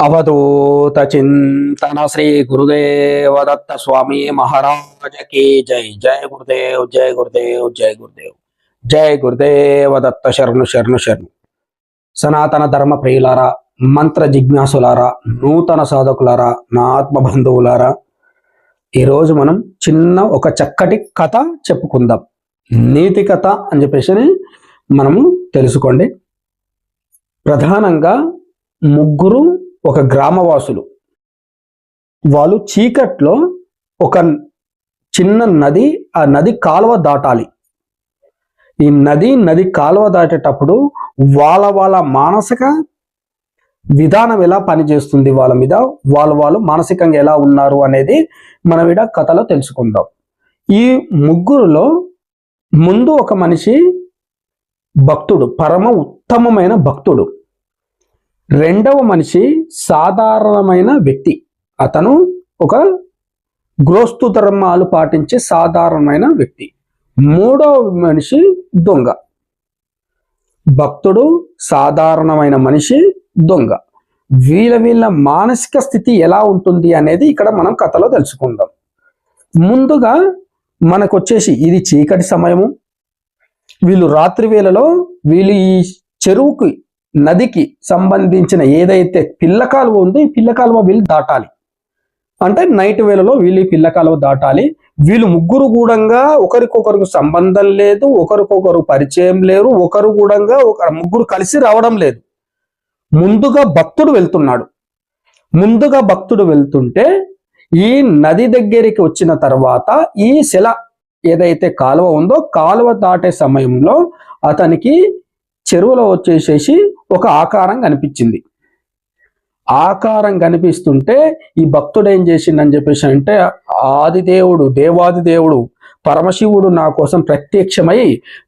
అవధూత చింతన శ్రీ గురుదేవ దత్త స్వామి మహారాజకి జై జై జయ గురుదేవ్ జయ గురుదేవ్ జయ గురుదేవ్ జయ గురుదేవ దత్త శరణు శరణు శరణు సనాతన ధర్మ ప్రియులారా మంత్ర జిజ్ఞాసులారా నూతన సాధకులారా నా ఆత్మ బంధువులారా ఈరోజు మనం చిన్న ఒక చక్కటి కథ చెప్పుకుందాం. నీతి కథ అని చెప్పేసి మనము తెలుసుకోండి. ప్రధానంగా ముగ్గురు ఒక గ్రామవాసులు. వాళ్ళు చీకట్లో ఒక చిన్న నది ఆ నది కాలువ దాటాలి. ఈ నది నది కాలువ దాటేటప్పుడు వాళ్ళ వాళ్ళ మానసిక విధానం ఎలా పనిచేస్తుంది వాళ్ళ మీద? వాళ్ళు వాళ్ళు మానసికంగా ఎలా ఉన్నారు అనేది మనం ఈడ కథలో తెలుసుకుందాం. ఈ ముగ్గురులో ముందు ఒక మనిషి భక్తుడు పరమ ఉత్తమమైన భక్తుడు. రెండవ మనిషి సాధారణమైన వ్యక్తి. అతను ఒక గ్రోస్తు ధర్మాలు పాటించే సాధారణమైన వ్యక్తి. మూడవ మనిషి దొంగ. భక్తుడు సాధారణమైన మనిషి దొంగ. వీళ్ళ వీళ్ళ మానసిక స్థితి ఎలా ఉంటుంది అనేది ఇక్కడ మనం కథలో తెలుసుకుందాం. ముందుగా మనకు వచ్చేసి ఇది చీకటి సమయము. వీళ్ళు రాత్రి వేళలో వీళ్ళు ఈ చెరువుకి నదికి సంబంధించిన ఏదైతే పిల్ల కాలువ ఉందో ఈ పిల్ల కాలువ వీళ్ళు దాటాలి. అంటే నైట్ వేళలో వీళ్ళు ఈ పిల్ల కాలువ దాటాలి. వీళ్ళు ముగ్గురు కూడంగా ఒకరికొకరికి సంబంధం లేదు ఒకరికొకరు పరిచయం లేరు ఒకరు కూడంగా ఒక ముగ్గురు కలిసి రావడం లేదు. ముందుగా భక్తుడు వెళ్తున్నాడు. ముందుగా భక్తుడు వెళ్తుంటే ఈ నది దగ్గరికి వచ్చిన తర్వాత ఈ శిల ఏదైతే కాలువ ఉందో కాలువ దాటే సమయంలో అతనికి చెరువులో వచ్చేసేసి ఒక ఆకారం కనిపించింది. ఆకారం కనిపిస్తుంటే ఈ భక్తుడు ఏం చేసిండని చెప్పేసి అంటే ఆదిదేవుడు దేవాది దేవుడు పరమశివుడు నా కోసం ప్రత్యక్షమై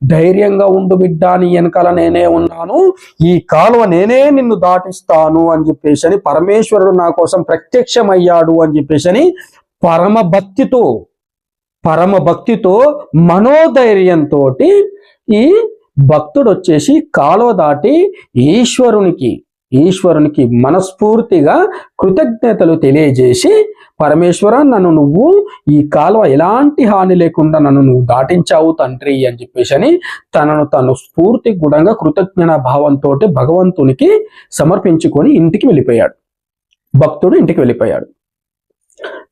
ధైర్యంగా ఉండు బిడ్డ నీ వెనకాల నేనే ఉన్నాను ఈ కాలువ నేనే నిన్ను దాటిస్తాను అని చెప్పేసి అని పరమేశ్వరుడు నా కోసం ప్రత్యక్షమయ్యాడు అని చెప్పేసి అని పరమ భక్తితో పరమ భక్తితో మనోధైర్యంతో ఈ భక్తుడు వచ్చేసి కాలువ దాటి ఈశ్వరునికి ఈశ్వరునికి మనస్ఫూర్తిగా కృతజ్ఞతలు తెలియజేసి పరమేశ్వర నన్ను నువ్వు ఈ కాలువ ఎలాంటి హాని లేకుండా నన్ను నువ్వు దాటించావు తండ్రి అని చెప్పేసి అని తనను తను స్ఫూర్తి గుణంగా కృతజ్ఞత భావంతో భగవంతునికి సమర్పించుకొని ఇంటికి వెళ్ళిపోయాడు. భక్తుడు ఇంటికి వెళ్ళిపోయాడు.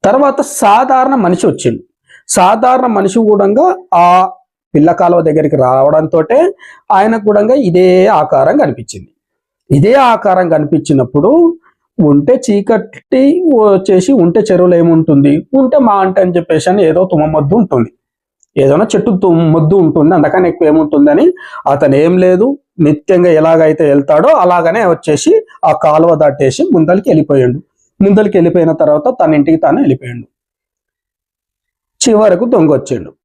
తర్వాత సాధారణ మనిషి వచ్చింది సాధారణ మనిషి కూడా ఆ పిల్ల కాలువ దగ్గరికి రావడంతో ఆయనకు కూడా ఇదే ఆకారం కనిపించింది. ఇదే ఆకారం కనిపించినప్పుడు ఉంటే చీకటి వచ్చేసి ఉంటే చెరువులో ఏముంటుంది? ఉంటే మా అంటే అని చెప్పేసి అని ఏదో తుమ్మొద్దు ఉంటుంది. ఏదైనా చెట్టు తుమ్మొద్దు ఉంటుంది. అందుకని ఎక్కువ ఏముంటుందని అతను ఏం లేదు. నిత్యంగా ఎలాగైతే వెళ్తాడో అలాగనే వచ్చేసి ఆ కాలువ దాటేసి ముందరికి వెళ్ళిపోయాడు. ముందరికి వెళ్ళిపోయిన తర్వాత తన ఇంటికి తాను వెళ్ళిపోయాడు. చివరకు దొంగ వచ్చాడు.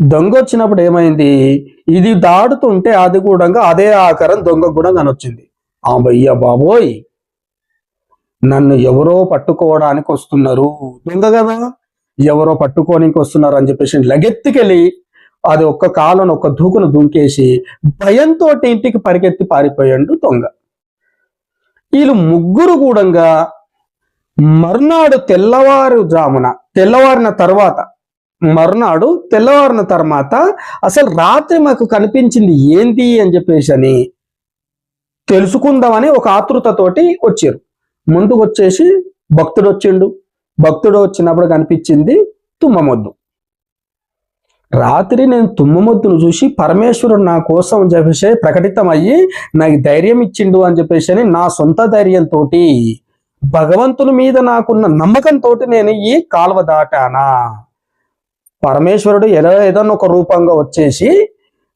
దొంగ వచ్చినప్పుడు ఏమైంది? ఇది దాటుతుంటే అది కూడా అదే ఆకారం దొంగ కూడా కనొచ్చింది ఆ బాబోయ్! నన్ను ఎవరో పట్టుకోవడానికి వస్తున్నారు. దొంగ కదా? ఎవరో పట్టుకోనికి వస్తున్నారు అని చెప్పేసి లగెత్తికెళ్ళి అది ఒక్క కాలను ఒక్క దూకును దూకేసి భయంతో ఇంటికి పరిగెత్తి పారిపోయాడు దొంగ. వీళ్ళు ముగ్గురు కూడా మర్నాడు తెల్లవారు జామున తెల్లవారిన తర్వాత మర్నాడు తెల్లవారిన తర్వాత అసలు రాత్రి మాకు కనిపించింది ఏంటి అని చెప్పేసి అని తెలుసుకుందామని ఒక ఆతృతతోటి వచ్చారు. ముందుకు వచ్చేసి భక్తుడు వచ్చిండు. భక్తుడు వచ్చినప్పుడు కనిపించింది తుమ్మమొద్దు. రాత్రి నేను తుమ్మమొద్దును చూసి పరమేశ్వరుడు నా కోసం చెప్పేసి ప్రకటితమయ్యి నాకు ధైర్యం ఇచ్చిండు అని చెప్పేసి అని నా సొంత ధైర్యంతో భగవంతుని మీద నాకున్న నమ్మకంతో నేను ఈ కాలువ దాటానా? పరమేశ్వరుడు ఎలా ఏదన్నా ఒక రూపంగా వచ్చేసి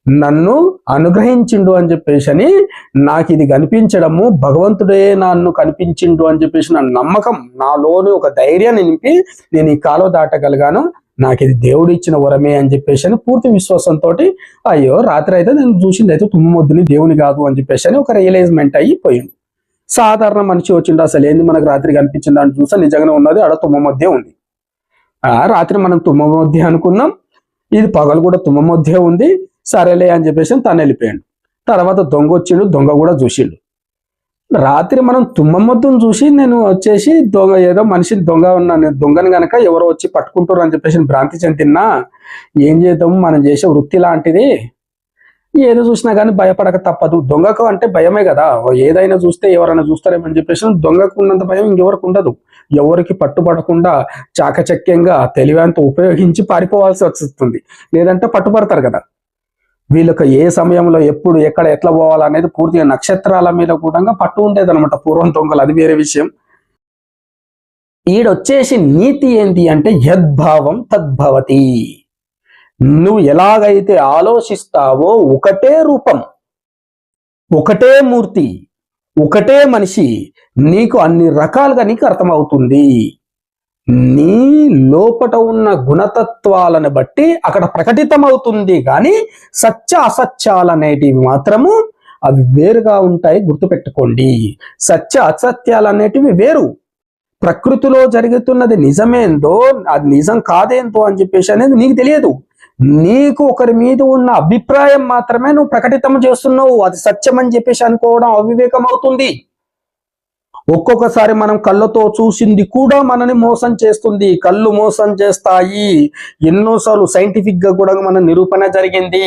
నన్ను అనుగ్రహించిండు అని చెప్పేసి అని నాకు ఇది కనిపించడము భగవంతుడే నన్ను కనిపించిండు అని చెప్పేసి నా నమ్మకం నాలోని ఒక ధైర్యాన్ని నింపి నేను ఈ కాలువ దాటగలిగాను నాకు ఇది దేవుడు ఇచ్చిన వరమే అని చెప్పేసి అని పూర్తి విశ్వాసంతో అయ్యో రాత్రి అయితే నేను చూసింది అయితే తుమ్మొద్దుని దేవుని కాదు అని చెప్పేసి అని ఒక రియలైజ్మెంట్ అయిపోయింది సాధారణ మనిషి వచ్చిండు అసలు ఏంది మనకు రాత్రి కనిపించింది అని చూసా నిజంగానే ఉన్నది ఆడ తుమ్మ మధ్య ఉంది. రాత్రి మనం తుమ్మ మధ్య అనుకున్నాం. ఇది పగలు కూడా తుమ్మ మధ్య ఉంది. సరేలే అని చెప్పేసి తను వెళ్ళిపోయాడు. తర్వాత దొంగ వచ్చిండు దొంగ కూడా చూసిండు. రాత్రి మనం తుమ్మమ్మద్దును చూసి నేను వచ్చేసి దొంగ ఏదో మనిషి దొంగ ఉన్నాను దొంగని గనక ఎవరో వచ్చి పట్టుకుంటారు అని చెప్పేసి భ్రాంతి చెందిన్నా ఏం చేద్దాం? మనం చేసే వృత్తి లాంటిది. ఏది చూసినా కానీ భయపడక తప్పదు. దొంగకు అంటే భయమే కదా. ఏదైనా చూస్తే ఎవరైనా చూస్తారేమని చెప్పేసి దొంగకు ఉన్నంత భయం ఇంకెవరికి ఉండదు. ఎవరికి పట్టుబడకుండా చాకచక్యంగా తెలివంత ఉపయోగించి పారిపోవాల్సి వస్తుంది. లేదంటే పట్టుబడతారు కదా. వీళ్ళకి ఏ సమయంలో ఎప్పుడు ఎక్కడ ఎట్లా పోవాలనేది పూర్తిగా నక్షత్రాల మీద కూడా పట్టు ఉండేది అనమాట పూర్వం దొంగలు. అది వేరే విషయం. ఈడొచ్చేసి నీతి ఏంటి అంటే యద్భావం తద్భవతి. నువ్వు ఎలాగైతే ఆలోచిస్తావో ఒకటే రూపం ఒకటే మూర్తి ఒకటే మనిషి నీకు అన్ని రకాలుగా నీకు అర్థమవుతుంది. నీ లోపట ఉన్న గుణతత్వాలను బట్టి అక్కడ ప్రకటితమవుతుంది. కానీ సత్య అసత్యాలనేటివి మాత్రము అవి వేరుగా ఉంటాయి గుర్తుపెట్టుకోండి. సత్య అసత్యాలు అనేటివి వేరు. ప్రకృతిలో జరుగుతున్నది నిజమేందో అది నిజం కాదేందో అని చెప్పేసి అనేది నీకు తెలియదు. నీకు ఒకరి మీద ఉన్న అభిప్రాయం మాత్రమే నువ్వు ప్రకటితం చేస్తున్నావు. అది సత్యం అని చెప్పేసి అనుకోవడం అవివేకం అవుతుంది ఒక్కొక్కసారి మనం కళ్ళతో చూసింది కూడా మనని మోసం చేస్తుంది. కళ్ళు మోసం చేస్తాయి. ఎన్నోసార్లు సైంటిఫిక్గా కూడా మన నిరూపణ జరిగింది.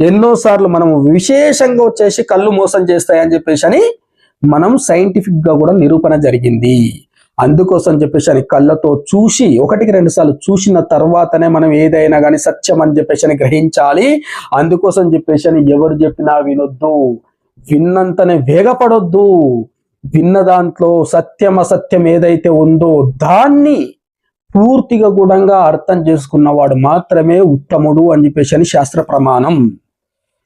ఎన్నోసార్లు మనం విశేషంగా వచ్చేసి కళ్ళు మోసం చేస్తాయి అని చెప్పేసి అని మనం సైంటిఫిక్గా కూడా నిరూపణ జరిగింది. అందుకోసం చెప్పేసి అని కళ్ళతో చూసి ఒకటికి రెండు సార్లు చూసిన తర్వాతనే మనం ఏదైనా కానీ సత్యం అని చెప్పేసి అని గ్రహించాలి. అందుకోసం చెప్పేసి అని ఎవరు చెప్పినా వినొద్దు. విన్నంతనే వేగపడొద్దు. విన్న దాంట్లో సత్యం అసత్యం ఏదైతే ఉందో దాన్ని పూర్తిగా గుణంగా అర్థం చేసుకున్నవాడు మాత్రమే ఉత్తముడు అని చెప్పేసి అని శాస్త్ర ప్రమాణం.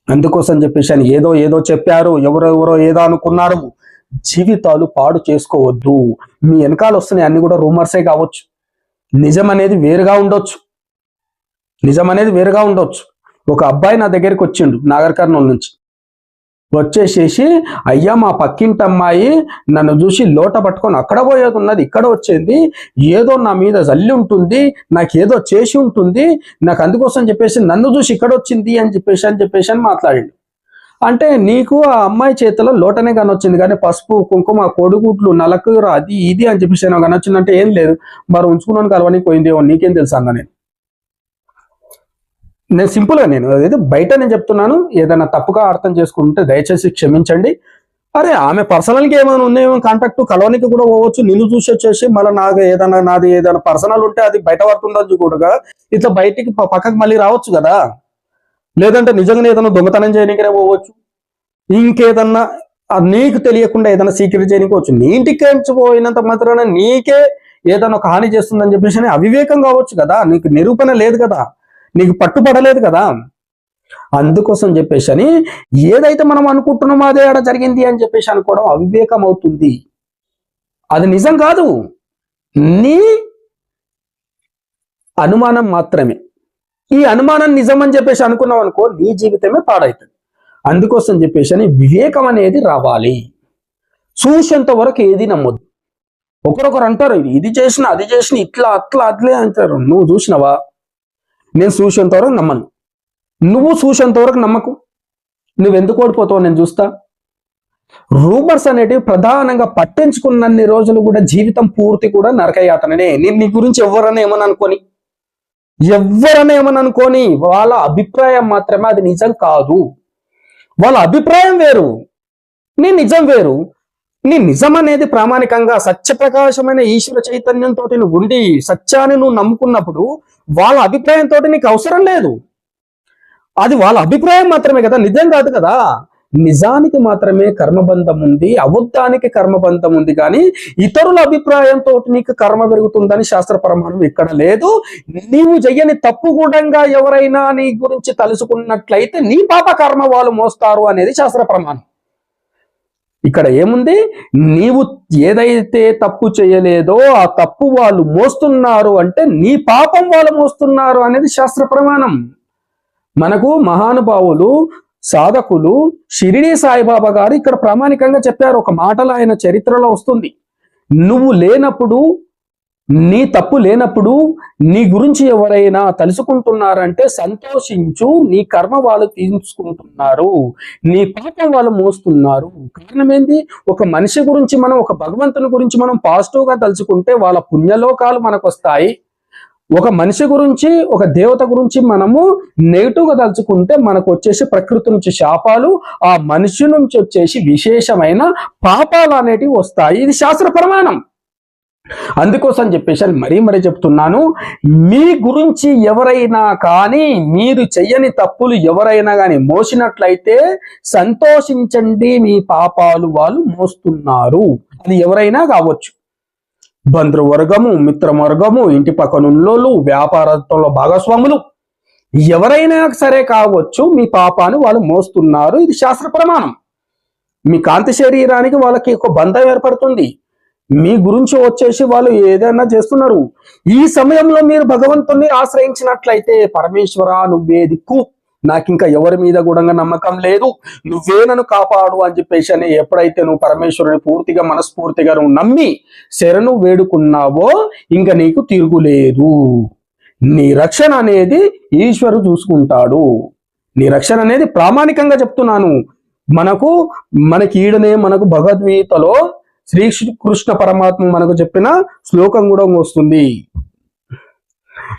అందుకోసం చెప్పేసి అని ఏదో ఏదో చెప్పారు ఎవరెవరో ఏదో అనుకున్నారు. జీవితాలు పాడు చేసుకోవద్దు. మీ వెనకాల వస్తున్నాయి అన్ని కూడా రూమర్సే కావచ్చు. నిజం అనేది వేరుగా ఉండొచ్చు. నిజం అనేది వేరుగా ఉండొచ్చు. ఒక అబ్బాయి నా దగ్గరికి వచ్చిండు నాగర్ కర్నూలు నుంచి. వచ్చేసేసి అయ్యా మా పక్కింటి అమ్మాయి నన్ను చూసి లోట పట్టుకొని అక్కడ పోయేది ఉన్నది ఇక్కడ వచ్చింది. ఏదో నా మీద జల్లి ఉంటుంది నాకు ఏదో చేసి ఉంటుంది. నాకు అందుకోసం చెప్పేసి నన్ను చూసి ఇక్కడ వచ్చింది అని చెప్పేసి అని చెప్పేసి అని మాట్లాడిండు. అంటే నీకు ఆ అమ్మాయి చేతిలో లోటనే కనొచ్చింది. కానీ పసుపు కుంకుమ కొడుగుట్లు నలకూర అది ఇది అని చెప్పేసి నాకు కనొచ్చిందంటే ఏం లేదు. మరి ఉంచుకున్నాను కలవని పోయిందేమో నీకేం తెలుసు అన్న నేను నేను సింపుల్గా నేను అదే బయట నేను చెప్తున్నాను ఏదైనా తప్పుగా అర్థం చేసుకుంటే దయచేసి క్షమించండి. అరే ఆమె పర్సనల్గా ఏమైనా ఉన్నాయేమో కాంటాక్ట్? కలవనికి కూడా పోవచ్చు నిన్ను చూసి వచ్చేసి మళ్ళీ నాకు ఏదైనా నాది ఏదైనా పర్సనల్ ఉంటే అది బయట పడుతుండొచ్చు కూడా ఇట్లా బయటికి పక్కకు మళ్ళీ రావచ్చు కదా. లేదంటే నిజంగానే ఏదైనా దొంగతనం చేయడానికనే పోవచ్చు. ఇంకేదన్నా నీకు తెలియకుండా ఏదైనా సీక్రెట్ చేయనికోవచ్చు. నీ ఇంటికి ఎంచిపోయినంత మాత్రాన నీకే ఏదైనా ఒక హాని చేస్తుందని చెప్పేసి అని అవివేకం కావచ్చు కదా. నీకు నిరూపణ లేదు కదా. నీకు పట్టుపడలేదు కదా. అందుకోసం చెప్పేసి అని ఏదైతే మనం అనుకుంటున్నామో అదే ఆడ జరిగింది అని చెప్పేసి అనుకోవడం అవివేకం అవుతుంది. అది నిజం కాదు. నీ అనుమానం మాత్రమే. ఈ అనుమానం నిజం అని చెప్పేసి అనుకున్నావు అనుకో నీ జీవితమే పాడవుతుంది అందుకోసం చెప్పేసి అని వివేకం అనేది రావాలి. చూసేంత వరకు ఏది నమ్మొద్దు. ఒకరొకరు అంటారు ఇది చేసిన అది చేసిన ఇట్లా అట్లా అట్లే అంటారు. నువ్వు చూసినవా? నేను చూసేంత వరకు నమ్మను. నువ్వు చూసేంత వరకు నమ్మకు. నువ్వు ఎందుకు ఓడిపోతావు నేను చూస్తా? రూమర్స్ అనేటివి ప్రధానంగా పట్టించుకున్నన్ని రోజులు కూడా జీవితం పూర్తి కూడా నరకయాతననే. నేను నీ గురించి ఎవరన్నా ఏమని అనుకోని? ఎవ్వరనేమని అనుకోని వాళ్ళ అభిప్రాయం మాత్రమే అది నిజం కాదు. వాళ్ళ అభిప్రాయం వేరు. నీ నిజం వేరు. నీ నిజం అనేది ప్రామాణికంగా సత్యప్రకాశమైన ఈశ్వర చైతన్యంతో నువ్వు ఉండి సత్యాన్ని నువ్వు నమ్ముకున్నప్పుడు వాళ్ళ అభిప్రాయంతో నీకు అవసరం లేదు. అది వాళ్ళ అభిప్రాయం మాత్రమే కదా నిజం కాదు కదా. నిజానికి మాత్రమే కర్మబంధం ఉంది అబద్ధానికి కర్మబంధం ఉంది కానీ ఇతరుల అభిప్రాయంతో నీకు కర్మ పెరుగుతుందని శాస్త్ర ప్రమాణం ఇక్కడ లేదు. నీవు చెయ్యని తప్పు గుణంగా ఎవరైనా నీ గురించి తలుసుకున్నట్లయితే నీ పాప కర్మ వాళ్ళు మోస్తారు అనేది శాస్త్ర ప్రమాణం. ఇక్కడ ఏముంది? నీవు ఏదైతే తప్పు చేయలేదో ఆ తప్పు వాళ్ళు మోస్తున్నారు అంటే నీ పాపం వాళ్ళు మోస్తున్నారు అనేది శాస్త్ర ప్రమాణం. మనకు మహానుభావులు సాధకులు షిరిడి సాయిబాబా గారు ఇక్కడ ప్రామాణికంగా చెప్పారు. ఒక మాటలో ఆయన చరిత్రలో వస్తుంది. నువ్వు లేనప్పుడు నీ తప్పు లేనప్పుడు నీ గురించి ఎవరైనా తలుసుకుంటున్నారంటే సంతోషించు. నీ కర్మ వాళ్ళు తీసుకుంటున్నారు నీ పాపం వాళ్ళు మోస్తున్నారు. కారణం ఏంది ఒక మనిషి గురించి మనం ఒక భగవంతుని గురించి మనం పాజిటివ్గా తలుచుకుంటే వాళ్ళ పుణ్యలోకాలు మనకు వస్తాయి ఒక మనిషి గురించి ఒక దేవత గురించి మనము నెగిటివ్గా తలుచుకుంటే మనకు వచ్చేసి ప్రకృతి నుంచి శాపాలు ఆ మనిషి నుంచి వచ్చేసి విశేషమైన పాపాలు అనేటివి వస్తాయి. ఇది శాస్త్ర ప్రమాణం. అందుకోసం చెప్పేసి అని మరీ మరీ చెప్తున్నాను. మీ గురించి ఎవరైనా కానీ మీరు చెయ్యని తప్పులు ఎవరైనా కానీ మోసినట్లయితే సంతోషించండి మీ పాపాలు వాళ్ళు మోస్తున్నారు. అది ఎవరైనా కావచ్చు. బంధువర్గము మిత్రవర్గము ఇంటి పక్కనున్నోళ్ళు వ్యాపారంలో భాగస్వాములు. ఎవరైనా సరే కావచ్చు మీ పాపాన్ని వాళ్ళు మోస్తున్నారు. ఇది శాస్త్ర ప్రమాణం. మీ కాంతి శరీరానికి వాళ్ళకి ఒక బంధం ఏర్పడుతుంది. మీ గురించి వచ్చేసి వాళ్ళు ఏదైనా చేస్తున్నారు. ఈ సమయంలో మీరు భగవంతుణ్ణి ఆశ్రయించినట్లయితే పరమేశ్వర నువ్వే దిక్కు. నాకు ఇంకా ఎవరి మీద కూడా నమ్మకం లేదు. నువ్వే నన్ను కాపాడు అని చెప్పేసి అని ఎప్పుడైతే నువ్వు పరమేశ్వరుని పూర్తిగా మనస్ఫూర్తిగా నువ్వు నమ్మి శరణు వేడుకున్నావో ఇంకా నీకు తిరుగులేదు. నీ రక్షణ అనేది ఈశ్వరు చూసుకుంటాడు. నీ రక్షణ అనేది ప్రామాణికంగా చెప్తున్నాను. మనకు మనకి ఈడనే మనకు భగవద్గీతలో శ్రీ కృష్ణ పరమాత్మ మనకు చెప్పిన శ్లోకం కూడా వస్తుంది.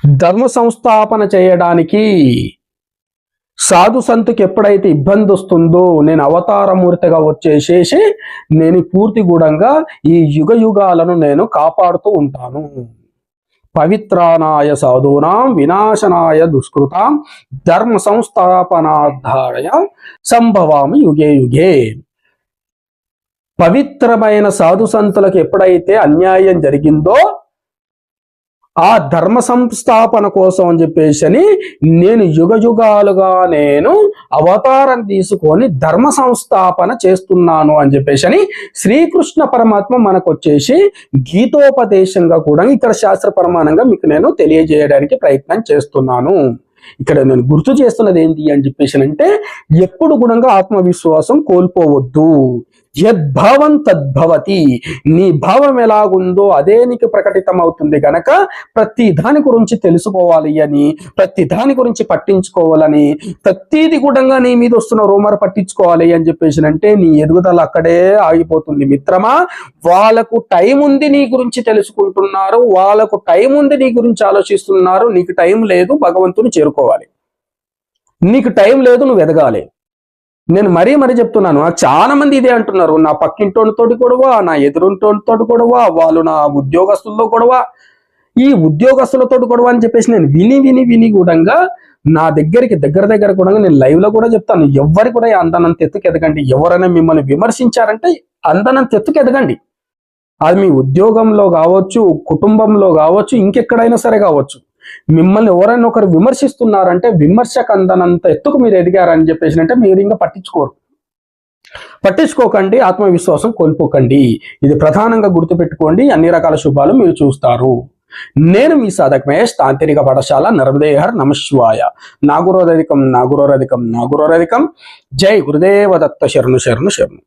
ధర్మ సంస్థాపన చేయడానికి సాధు సంతకి ఎప్పుడైతే ఇబ్బంది వస్తుందో నేను అవతారమూర్తిగా వచ్చేసేసి నేను పూర్తి గుణంగా ఈ యుగ యుగాలను నేను కాపాడుతూ ఉంటాను. పవిత్రానాయ సాధూనాం వినాశనాయ దుష్కృతాం ధర్మ సంస్థాపనాధారయ సంభవామి యుగే యుగే. పవిత్రమైన సాధు సంతులకు ఎప్పుడైతే అన్యాయం జరిగిందో ఆ ధర్మ సంస్థాపన కోసం అని చెప్పేసి అని నేను యుగ యుగాలుగా నేను అవతారం తీసుకొని ధర్మ సంస్థాపన చేస్తున్నాను అని చెప్పేసి అని శ్రీకృష్ణ పరమాత్మ మనకు వచ్చేసి గీతోపదేశంగా కూడా ఇక్కడ శాస్త్ర ప్రమాణంగా మీకు నేను తెలియజేయడానికి ప్రయత్నం చేస్తున్నాను. ఇక్కడ నేను గుర్తు చేస్తున్నది ఏంటి అని చెప్పేసి అంటే ఎప్పుడు గుణంగా ఆత్మవిశ్వాసం కోల్పోవద్దు. యద్భావం తద్భవతి. నీ భావం ఎలాగుందో అదే నీకు ప్రకటితం అవుతుంది గనక ప్రతి దాని గురించి తెలుసుకోవాలి అని ప్రతి దాని గురించి పట్టించుకోవాలని ప్రతిది కూడా నీ మీద వస్తున్న రూమర్ పట్టించుకోవాలి అని చెప్పేసి అంటే నీ ఎదుగుదల అక్కడే ఆగిపోతుంది మిత్రమా. వాళ్ళకు టైం ఉంది నీ గురించి తెలుసుకుంటున్నారు వాళ్ళకు టైం ఉంది నీ గురించి ఆలోచిస్తున్నారు నీకు టైం లేదు భగవంతుని చేరుకోవాలి. నీకు టైం లేదు నువ్వు ఎదగాలి. నేను మరీ మరీ చెప్తున్నాను చాలా మంది ఇదే అంటున్నారు నా పక్కింటోనితోటి గొడవ నా ఎదురుంటోనితోటి గొడవ వాళ్ళు నా ఉద్యోగస్తులతో గొడవ. ఈ ఉద్యోగస్తులతో గొడవ అని చెప్పేసి నేను విని విని విని కూడా నా దగ్గరికి దగ్గర దగ్గర కూడా నేను లైవ్లో కూడా చెప్తాను ఎవరు కూడా అందనంత ఎత్తుకు ఎదగండి ఎవరైనా మిమ్మల్ని విమర్శించారంటే అందనంత ఎత్తుకు ఎదగండి. అది మీ ఉద్యోగంలో కావచ్చు కుటుంబంలో కావచ్చు ఇంకెక్కడైనా సరే కావచ్చు. మిమ్మల్ని ఎవరైనా ఒకరు విమర్శిస్తున్నారంటే విమర్శకు అందనంత ఎత్తుకు మీరు ఎదిగారని చెప్పేసి అంటే మీరు ఇంకా పట్టించుకోరు. పట్టించుకోకండి ఆత్మవిశ్వాసం కోల్పోకండి. ఇది ప్రధానంగా గుర్తుపెట్టుకోండి అన్ని రకాల శుభాలు మీరు చూస్తారు. నేను మీ సాధక మహేష్ తాంత్రిక పాఠశాల నర్మదేహర్ నమశివాయ. నాగురోరధికం నాగురోరధికం నాగురోరధికం. జై గురుదేవ దత్త శరణు శరణు శరణు.